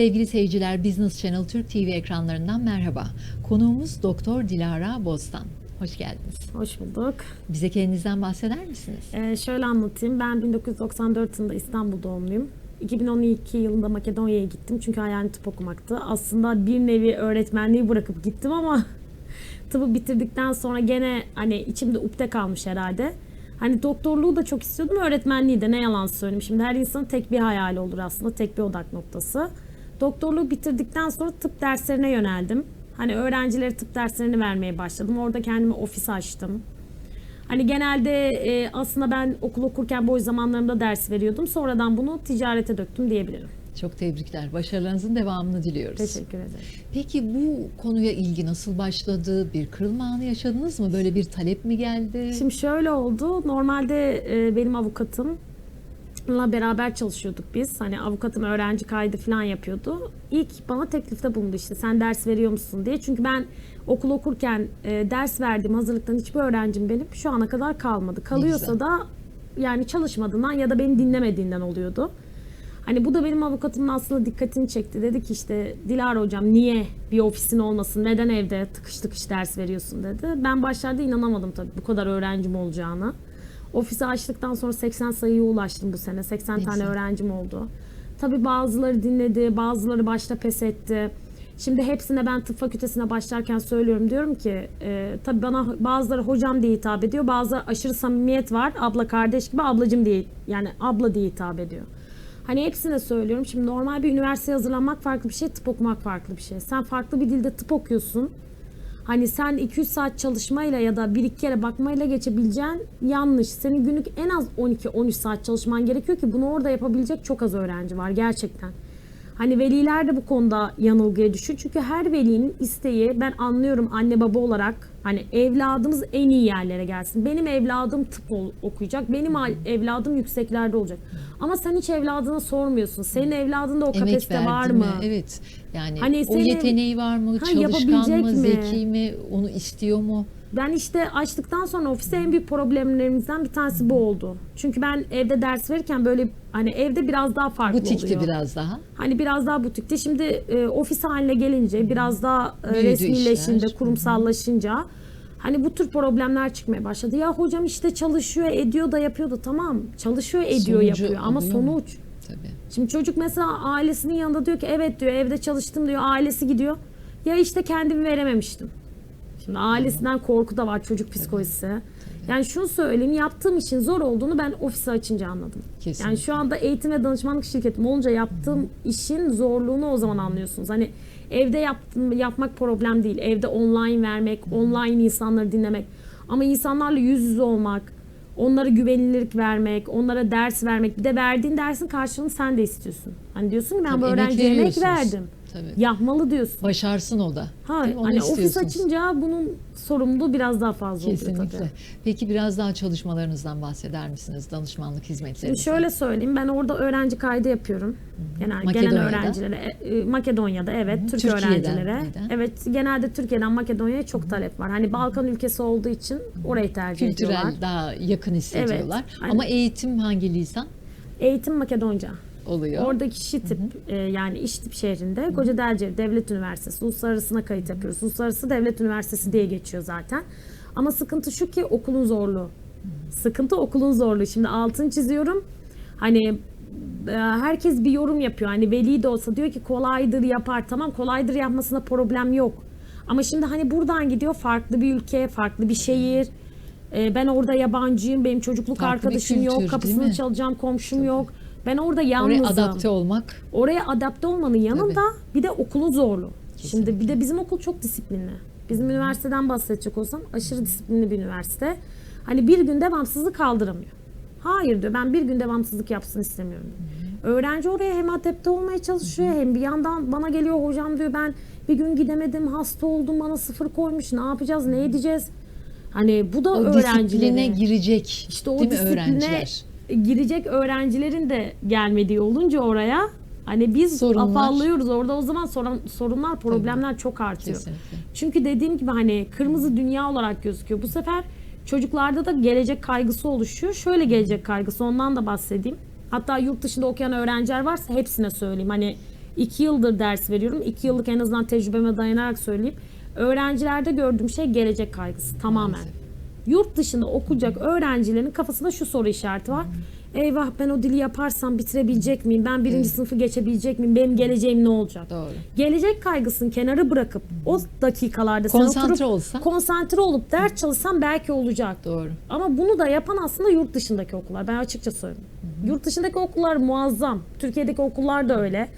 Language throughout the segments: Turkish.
Sevgili seyirciler, Business Channel Türk TV ekranlarından merhaba. Konuğumuz Doktor Dilara Bostan. Hoş geldiniz. Hoş bulduk. Bize kendinizden bahseder misiniz? Ee, şöyle anlatayım. Ben 1994 yılında İstanbul doğumluyum. 2012 yılında Makedonya'ya gittim çünkü hayalim tıp okumaktı. Aslında bir nevi öğretmenliği bırakıp gittim ama tıbbı bitirdikten sonra gene hani içimde ukde kalmış herhalde. Hani doktorluğu da çok istiyordum, öğretmenliği de ne yalan söyleyeyim. Şimdi her insanın tek bir hayali olur aslında, tek bir odak noktası. Doktorluğu bitirdikten sonra tıp derslerine yöneldim. Hani öğrencilere tıp derslerini vermeye başladım. Orada kendime ofis açtım. Hani genelde e, aslında ben okul okurken boş zamanlarımda ders veriyordum. Sonradan bunu ticarete döktüm diyebilirim. Çok tebrikler. Başarılarınızın devamını diliyoruz. Teşekkür ederim. Peki bu konuya ilgi nasıl başladı? Bir kırılma anı yaşadınız mı? Böyle bir talep mi geldi? Şimdi şöyle oldu. Normalde e, benim avukatımla beraber çalışıyorduk biz. Hani avukatım öğrenci kaydı falan yapıyordu. İlk bana teklifte bulundu işte sen ders veriyor musun diye. Çünkü ben okul okurken e, ders verdiğim hazırlıktan hiçbir öğrencim benim şu ana kadar kalmadı. Kalıyorsa da yani çalışmadığından ya da beni dinlemediğinden oluyordu. Hani bu da benim avukatımın aslında dikkatini çekti. Dedi ki işte Dilara hocam niye bir ofisin olmasın? Neden evde tıkış tıkış ders veriyorsun dedi. Ben başlarda inanamadım tabii bu kadar öğrencim olacağını. Ofisi açtıktan sonra 80 sayıya ulaştım bu sene. 80 Ne tane öğrencim oldu. Tabii bazıları dinledi, bazıları başta pes etti. Şimdi hepsine ben tıp fakültesine başlarken söylüyorum diyorum ki e, tabii bana bazıları hocam diye hitap ediyor. Bazıları aşırı samimiyet var. Abla kardeş gibi ablacım diye yani abla diye hitap ediyor. Hani hepsine söylüyorum. Şimdi normal bir üniversiteye hazırlanmak farklı bir şey, tıp okumak farklı bir şey. Sen farklı bir dilde tıp okuyorsun. Hani sen 200 saat çalışmayla ya da bir iki kere bakmayla geçebileceğin yanlış. Senin günlük en az 12-13 saat çalışman gerekiyor ki bunu orada yapabilecek çok az öğrenci var gerçekten. Hani veliler de bu konuda yanılgıya düşüyor. Çünkü her velinin isteği ben anlıyorum anne baba olarak hani evladımız en iyi yerlere gelsin. Benim evladım tıp okuyacak. Benim evladım yükseklerde olacak. Ama sen hiç evladına sormuyorsun. Senin evladında o Emek kapasite var mi? mı? Evet. Yani Hani o senin- yeteneği var mı? Ha, Çalışkan mı? mi? Zeki mi? Onu istiyor mu? Ben işte açtıktan sonra ofiste en büyük problemlerimizden bir tanesi bu oldu. Çünkü ben evde ders verirken böyle hani evde biraz daha farklı Butikti oluyor. biraz daha. Hani biraz daha butikti. Şimdi e, ofis haline gelince biraz daha e, Büyüdü resmileşince, işler. kurumsallaşınca hani bu tür problemler çıkmaya başladı. Ya hocam işte çalışıyor, ediyor da yapıyor da tamam. Çalışıyor, ediyor, Sonucu yapıyor ama mu? sonuç. Tabii. Şimdi çocuk mesela ailesinin yanında diyor ki evet diyor evde çalıştım diyor ailesi gidiyor. Ya işte kendimi verememiştim. Şimdi ailesinden korku da var çocuk psikolojisi. Yani şunu söyleyeyim yaptığım işin zor olduğunu ben ofisi açınca anladım. Kesinlikle. Yani şu anda eğitim ve danışmanlık şirketim olunca yaptığım işin zorluğunu o zaman anlıyorsunuz. Hani evde yaptım, yapmak problem değil. Evde online vermek, online insanları dinlemek. Ama insanlarla yüz yüze olmak, onlara güvenilirlik vermek, onlara ders vermek. Bir de verdiğin dersin karşılığını sen de istiyorsun. Hani diyorsun ki ben Tabii, bu öğrenciye emek verdim. Tabii. Yapmalı diyorsun. Başarsın o da. Ha, Değil? Onu hani ofis açınca bunun sorumluluğu biraz daha fazla oluyor Kesinlikle. tabii. Peki biraz daha çalışmalarınızdan bahseder misiniz? Danışmanlık Şimdi hizmetleri. şöyle söyleyeyim ben orada öğrenci kaydı yapıyorum. Genel, gelen Makedonya'da. öğrencilere, e, e, Makedonya'da evet Türk Türkiye'den öğrencilere. neden? Evet genelde Türkiye'den Makedonya'ya çok talep var. Hani Balkan ülkesi olduğu için orayı tercih ediyorlar. Kültürel daha yakın hissediyorlar. aynen. Ama eğitim hangi lisan Eğitim Makedonca. Oluyor? Oradaki Şitip e, yani İştip şehrinde Koca Delcevi Devlet Üniversitesi uluslararasına kayıt yapıyoruz. Uluslararası Devlet Üniversitesi diye geçiyor zaten. Ama sıkıntı şu ki okulun zorluğu. Sıkıntı okulun zorluğu. Şimdi altını çiziyorum. Hani e, herkes bir yorum yapıyor. Hani veli de olsa diyor ki kolaydır yapar. Tamam kolaydır yapmasında problem yok. Ama şimdi hani buradan gidiyor farklı bir ülke, farklı bir şehir. E, ben orada yabancıyım. Benim çocukluk Farklı arkadaşım kültür, yok. Kapısını çalacağım komşum yok. Ben orada Oraya yalnızım. adapte olmak Oraya adapte olmanın yanında bir de okulun zorlu. Kesinlikle. Şimdi bir de bizim okul çok disiplinli. Bizim üniversiteden bahsedecek olsam aşırı disiplinli bir üniversite. Hani bir gün devamsızlık kaldıramıyor. Hayır diyor ben bir gün devamsızlık yapsın istemiyorum diyor. Öğrenci oraya hem adapte olmaya çalışıyor hem bir yandan bana geliyor hocam diyor ben bir gün gidemedim hasta oldum bana sıfır koymuş ne yapacağız ne edeceğiz. Hani bu da o öğrencilere. disipline girecek İşte o değil disipline öğrenciler? Girecek öğrencilerin de gelmediği olunca oraya hani biz Sorunlar. afallıyoruz. Orada o zaman sorun, sorunlar, problemler çok artıyor. Kesinlikle. Çünkü dediğim gibi hani kırmızı dünya olarak gözüküyor. Bu sefer çocuklarda da gelecek kaygısı oluşuyor. Şöyle gelecek kaygısı ondan da bahsedeyim. Hatta yurt dışında okuyan öğrenciler varsa hepsine söyleyeyim. Hani iki yıldır ders veriyorum. İki yıllık en azından tecrübeme dayanarak söyleyeyim. Öğrencilerde gördüğüm şey gelecek kaygısı tamamen. Maalesef. Yurt dışında okuyacak öğrencilerin kafasında şu soru işareti var. Eyvah ben o dili yaparsam bitirebilecek miyim? Ben birinci Evet. sınıfı geçebilecek miyim? Benim geleceğim ne olacak? Doğru. Gelecek kaygısını kenara bırakıp o dakikalarda sen Konsantre oturup olsa. konsantre olup ders çalışsan belki olacak. Doğru. Ama bunu da yapan aslında yurt dışındaki okullar. Ben açıkça söyleyeyim. Yurt dışındaki okullar muazzam. Türkiye'deki okullar da öyle.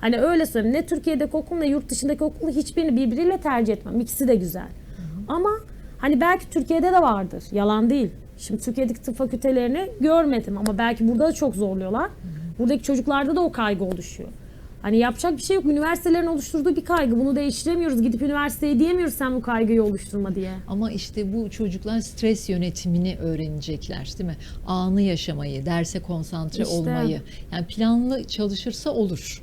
Hani öyle söyleyeyim. Ne Türkiye'deki okul ne yurt dışındaki okul hiçbirini birbiriyle tercih etmem. İkisi de güzel. Ama hani belki Türkiye'de de vardır. Yalan değil. Şimdi Türkiye'deki tıp fakültelerini görmedim ama belki burada da çok zorluyorlar. Buradaki çocuklarda da o kaygı oluşuyor. Hani yapacak bir şey yok. Üniversitelerin oluşturduğu bir kaygı. Bunu değiştiremiyoruz. Gidip üniversiteye diyemiyoruz sen bu kaygıyı oluşturma diye. Ama işte bu çocuklar stres yönetimini öğrenecekler değil mi? Anı yaşamayı, derse konsantre İşte. olmayı. Yani planlı çalışırsa olur.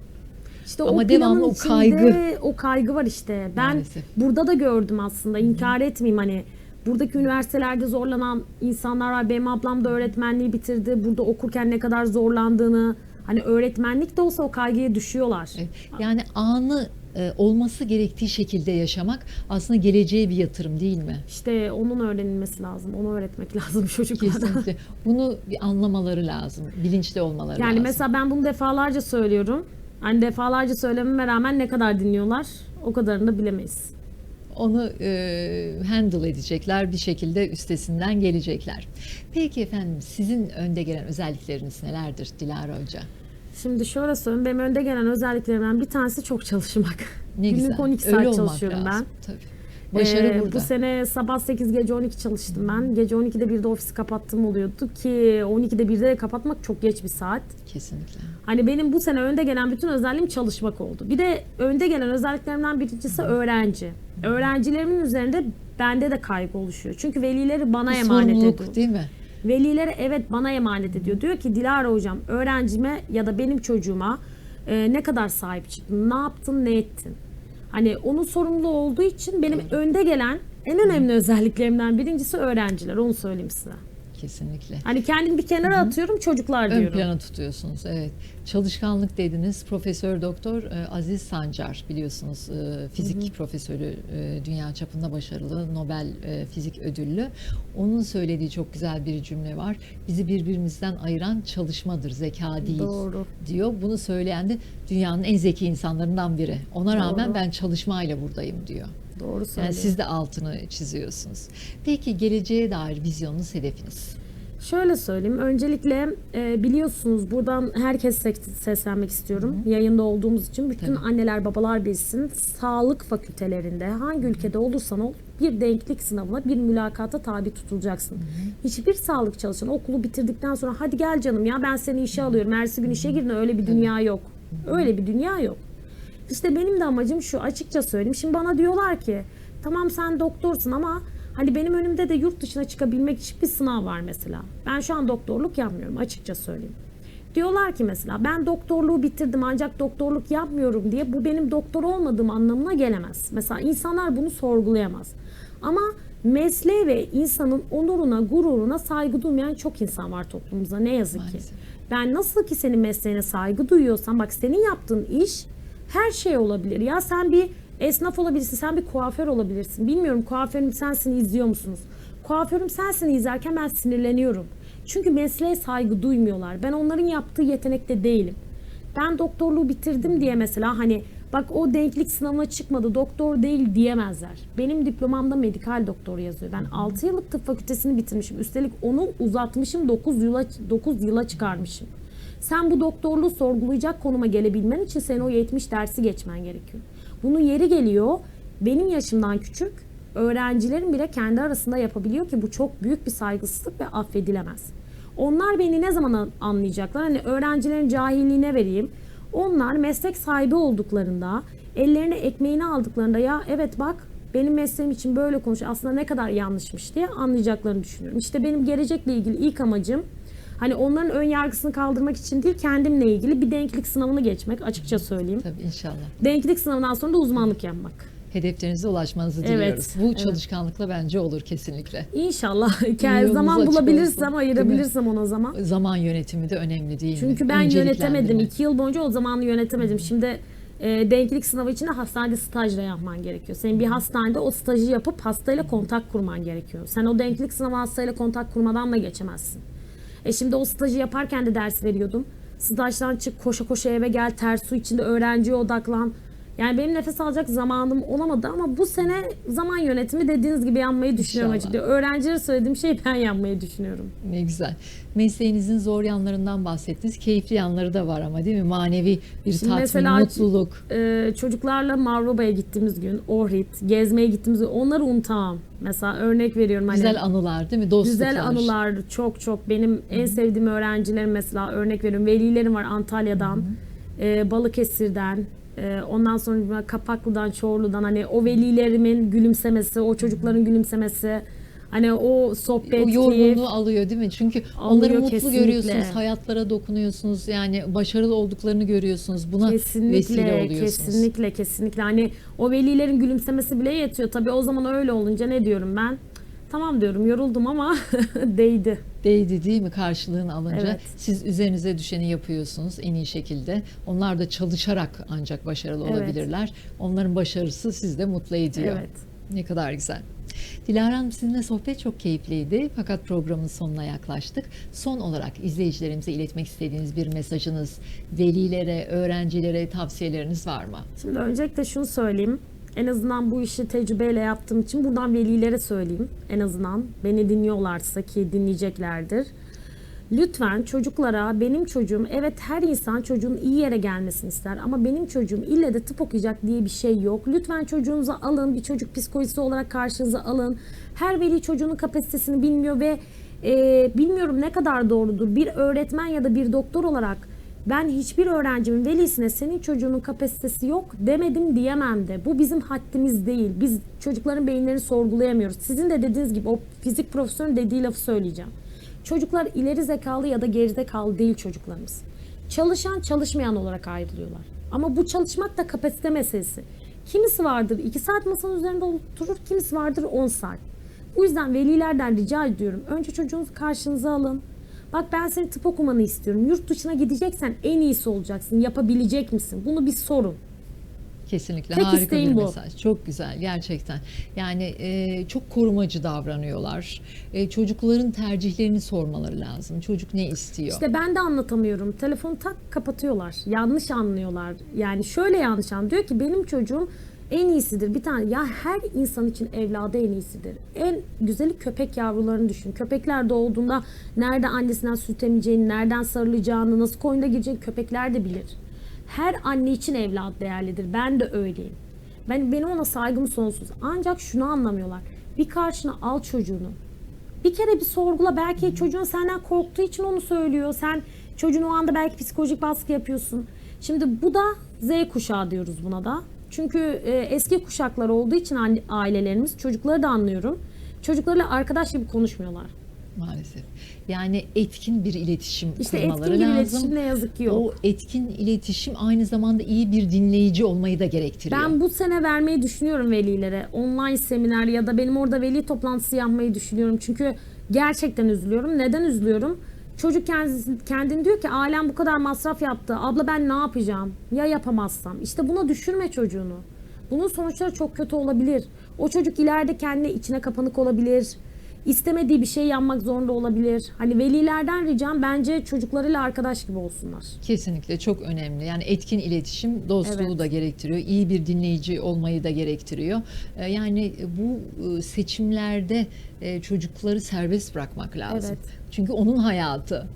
İşte Ama o devamlı o kaygı. o kaygı var işte. Ben Maalesef. burada da gördüm aslında. İnkar etmeyeyim hani. Buradaki üniversitelerde zorlanan insanlar var. Benim ablam da öğretmenliği bitirdi. Burada okurken ne kadar zorlandığını hani öğretmenlik de olsa o kaygıya düşüyorlar. Evet. Yani anı e, olması gerektiği şekilde yaşamak aslında geleceğe bir yatırım değil mi? İşte onun öğrenilmesi lazım. Onu öğretmek lazım çocuklara. Kesinlikle. Bunu bir anlamaları lazım. Bilinçli olmaları Yani lazım. mesela ben bunu defalarca söylüyorum. Hani defalarca söylememe rağmen ne kadar dinliyorlar o kadarını da bilemeyiz. onu e, handle edecekler, bir şekilde üstesinden gelecekler. Peki efendim sizin önde gelen özellikleriniz nelerdir Dilara Hoca? Şimdi şöyle söyleyeyim. Benim önde gelen özelliklerimden bir tanesi çok çalışmak. Ne Günlük güzel. 12 Öyle saat olmak çalışıyorum lazım. ben. Tabii. Başarı Ee, burada. Bu sene sabah 8 gece 12 çalıştım ben. Gece 12'de bir de ofisi kapattığım oluyordu ki 12'de 1'de de kapatmak çok geç bir saat. Kesinlikle. Hani benim bu sene önde gelen bütün özelliğim çalışmak oldu. Bir de önde gelen özelliklerimden birincisi öğrenci. Öğrencilerimin üzerinde bende de kaygı oluşuyor. Çünkü velileri bana Bir emanet ediyor. değil mi? Velileri evet bana emanet ediyor. Diyor ki Dilara hocam öğrencime ya da benim çocuğuma e, ne kadar sahip çıktın, ne yaptın, ne ettin? Hani onun sorumlu olduğu için benim önde gelen en önemli özelliklerimden birincisi öğrenciler. Onu söyleyeyim size. Kesinlikle. Hani kendimi bir kenara atıyorum çocuklar Ön diyorum. plana tutuyorsunuz. Evet. Çalışkanlık dediniz. Profesör Doktor e, Aziz Sancar biliyorsunuz e, fizik profesörü e, dünya çapında başarılı Nobel e, fizik ödüllü. Onun söylediği çok güzel bir cümle var. Bizi birbirimizden ayıran çalışmadır, zeka değil Doğru. diyor. Bunu söyleyen de dünyanın en zeki insanlarından biri. Ona rağmen Doğru. ben çalışmayla buradayım diyor. Doğru Yani söylüyorsun. siz de altını çiziyorsunuz. Peki geleceğe dair vizyonunuz, hedefiniz? Şöyle söyleyeyim. Öncelikle e, biliyorsunuz buradan herkes seslenmek istiyorum. Yayında olduğumuz için bütün Tabii. anneler babalar bilsin. Sağlık fakültelerinde hangi ülkede olursan ol bir denklik sınavına bir mülakata tabi tutulacaksın. Hiçbir sağlık çalışanı okulu bitirdikten sonra hadi gel canım ya ben seni işe alıyorum. Ertesi gün işe girin öyle bir dünya yok. Öyle bir dünya yok. İşte benim de amacım şu açıkça söyleyeyim. Şimdi bana diyorlar ki tamam sen doktorsun ama hani benim önümde de yurt dışına çıkabilmek için bir sınav var mesela. Ben şu an doktorluk yapmıyorum açıkça söyleyeyim. Diyorlar ki mesela ben doktorluğu bitirdim ancak doktorluk yapmıyorum diye bu benim doktor olmadığım anlamına gelemez. Mesela insanlar bunu sorgulayamaz. Ama mesleğe ve insanın onuruna, gururuna saygı duymayan çok insan var toplumumuzda ne yazık ki. Maalesef. Ben nasıl ki senin mesleğine saygı duyuyorsam bak senin yaptığın iş her şey olabilir. Ya sen bir esnaf olabilirsin, sen bir kuaför olabilirsin. Bilmiyorum kuaförüm sensin izliyor musunuz? Kuaförüm sensin izlerken ben sinirleniyorum. Çünkü mesleğe saygı duymuyorlar. Ben onların yaptığı yetenekte değilim. Ben doktorluğu bitirdim diye mesela hani bak o denklik sınavına çıkmadı doktor değil diyemezler. Benim diplomamda medikal doktor yazıyor. Ben 6 yıllık tıp fakültesini bitirmişim. Üstelik onu uzatmışım 9 yıla 9 yıla çıkarmışım. Sen bu doktorluğu sorgulayacak konuma gelebilmen için senin o 70 dersi geçmen gerekiyor. Bunun yeri geliyor benim yaşımdan küçük öğrencilerin bile kendi arasında yapabiliyor ki bu çok büyük bir saygısızlık ve affedilemez. Onlar beni ne zaman an- anlayacaklar? Hani öğrencilerin cahilliğine vereyim. Onlar meslek sahibi olduklarında, ellerine ekmeğini aldıklarında ya evet bak benim mesleğim için böyle konuş aslında ne kadar yanlışmış diye anlayacaklarını düşünüyorum. İşte benim gelecekle ilgili ilk amacım hani onların ön yargısını kaldırmak için değil kendimle ilgili bir denklik sınavını geçmek açıkça söyleyeyim. Tabii inşallah. Denklik sınavından sonra da uzmanlık yapmak. Hedeflerinize ulaşmanızı Evet, diliyoruz. Bu evet. çalışkanlıkla bence olur kesinlikle. İnşallah yolunuz zaman bulabilirsem olsun, ayırabilirsem ona zaman. Zaman yönetimi de önemli değil mi? Çünkü ben yönetemedim. iki yıl boyunca o zamanı yönetemedim. Şimdi e, denklik sınavı için de hastanede staj da yapman gerekiyor. Senin bir hastanede o stajı yapıp hastayla kontak kurman gerekiyor. Sen o denklik sınavı hastayla kontak kurmadan da geçemezsin. E şimdi o stajı yaparken de ders veriyordum. Stajdan çık koşa koşa eve gel ters su içinde öğrenciye odaklan. Yani benim nefes alacak zamanım olamadı ama bu sene zaman yönetimi dediğiniz gibi yapmayı düşünüyorum İnşallah. açıkçası. Öğrencilere söylediğim şeyi ben yapmayı düşünüyorum. Ne güzel. Mesleğinizin zor yanlarından bahsettiniz. Keyifli yanları da var ama değil mi? Manevi bir Şimdi tatmin, mesela- mutluluk. Ee, çocuklarla Mavroba'ya gittiğimiz gün, Ohrid, gezmeye gittiğimiz gün onları unutamam. Mesela örnek veriyorum. Hani, Güzel anılar değil mi? Dostluklar. Güzel anılar çok çok. Benim en sevdiğim öğrencilerim mesela örnek veriyorum. Velilerim var Antalya'dan, e, Balıkesir'den, e, ondan sonra Kapaklı'dan, Çorlu'dan. Hani o velilerimin gülümsemesi, o çocukların gülümsemesi, hani o sohbet, o keyif. yorgunluğu alıyor değil mi? Çünkü onları mutlu kesinlikle. görüyorsunuz, hayatlara dokunuyorsunuz. Yani başarılı olduklarını görüyorsunuz. Buna vesile Kesinlikle, oluyorsunuz. kesinlikle, kesinlikle. Hani o velilerin gülümsemesi bile yetiyor. Tabii o zaman öyle olunca ne diyorum ben? Tamam diyorum, yoruldum ama değdi. Değdi değil mi karşılığını alınca? Evet. Siz üzerinize düşeni yapıyorsunuz en iyi şekilde. Onlar da çalışarak ancak başarılı Evet. olabilirler. Onların başarısı sizi de mutlu ediyor. Evet. Ne kadar güzel. Dilara Hanım sizinle sohbet çok keyifliydi fakat programın sonuna yaklaştık. Son olarak izleyicilerimize iletmek istediğiniz bir mesajınız, velilere, öğrencilere tavsiyeleriniz var mı? Şimdi öncelikle şunu söyleyeyim. En azından bu işi tecrübeyle yaptığım için buradan velilere söyleyeyim. En azından beni dinliyorlarsa ki dinleyeceklerdir. Lütfen çocuklara benim çocuğum evet her insan çocuğun iyi yere gelmesini ister ama benim çocuğum ille de tıp okuyacak diye bir şey yok. Lütfen çocuğunuzu alın bir çocuk psikolojisi olarak karşınıza alın. Her veli çocuğunun kapasitesini bilmiyor ve e, bilmiyorum ne kadar doğrudur. Bir öğretmen ya da bir doktor olarak ben hiçbir öğrencimin velisine senin çocuğunun kapasitesi yok demedim diyemem de. Bu bizim haddimiz değil. Biz çocukların beyinlerini sorgulayamıyoruz. Sizin de dediğiniz gibi o fizik profesörün dediği lafı söyleyeceğim. Çocuklar ileri zekalı ya da geri zekalı değil çocuklarımız. Çalışan çalışmayan olarak ayrılıyorlar. Ama bu çalışmak da kapasite meselesi. Kimisi vardır 2 saat masanın üzerinde oturur, kimisi vardır 10 saat. Bu yüzden velilerden rica ediyorum. Önce çocuğunuzu karşınıza alın. Bak ben senin tıp okumanı istiyorum. Yurt dışına gideceksen en iyisi olacaksın. Yapabilecek misin? Bunu bir sorun. Kesinlikle Tek harika bir bu. mesaj. Çok güzel gerçekten. Yani e, çok korumacı davranıyorlar. E, çocukların tercihlerini sormaları lazım. Çocuk ne istiyor? İşte ben de anlatamıyorum. Telefonu tak kapatıyorlar. Yanlış anlıyorlar. Yani şöyle yanlış an diyor ki benim çocuğum en iyisidir. Bir tane ya her insan için evladı en iyisidir. En güzeli köpek yavrularını düşün. Köpekler doğduğunda nerede annesinden süt emeceğini, nereden sarılacağını, nasıl koyuna gireceğini köpekler de bilir. Her anne için evlat değerlidir. Ben de öyleyim. Ben benim ona saygım sonsuz. Ancak şunu anlamıyorlar. Bir karşına al çocuğunu. Bir kere bir sorgula. Belki çocuğun senden korktuğu için onu söylüyor. Sen çocuğun o anda belki psikolojik baskı yapıyorsun. Şimdi bu da Z kuşağı diyoruz buna da. Çünkü e, eski kuşaklar olduğu için ailelerimiz çocukları da anlıyorum. Çocuklarıyla arkadaş gibi konuşmuyorlar. Maalesef. Yani etkin bir iletişim İşte kurmaları etkin bir lazım. iletişim ne yazık ki yok. O etkin iletişim aynı zamanda iyi bir dinleyici olmayı da gerektiriyor. Ben bu sene vermeyi düşünüyorum velilere. Online seminer ya da benim orada veli toplantısı yapmayı düşünüyorum. Çünkü gerçekten üzülüyorum. Neden üzülüyorum? Çocuk kendisi, kendini diyor ki ailem bu kadar masraf yaptı. Abla ben ne yapacağım? Ya yapamazsam? İşte buna düşürme çocuğunu. Bunun sonuçları çok kötü olabilir. O çocuk ileride kendi içine kapanık olabilir. İstemediği bir şey yapmak zorunda olabilir. Hani velilerden ricam bence çocuklarıyla arkadaş gibi olsunlar. Kesinlikle çok önemli. Yani etkin iletişim dostluğu Evet. da gerektiriyor. İyi bir dinleyici olmayı da gerektiriyor. Ee, Yani bu e, seçimlerde e, çocukları serbest bırakmak lazım. Evet. Çünkü onun hayatı.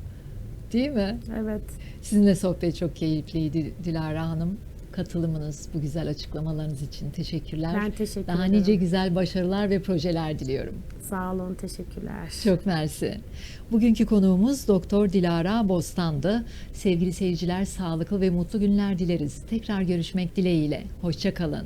Değil mi? Evet. Sizinle sohbet çok keyifliydi Dilara Hanım. Katılımınız, bu güzel açıklamalarınız için teşekkürler. Ben teşekkür Daha ederim. nice güzel başarılar ve projeler diliyorum. Sağ olun, teşekkürler. Çok mersi. Bugünkü konuğumuz Doktor Dilara Bostan'dı. Sevgili seyirciler sağlıklı ve mutlu günler dileriz. Tekrar görüşmek dileğiyle. Hoşça kalın.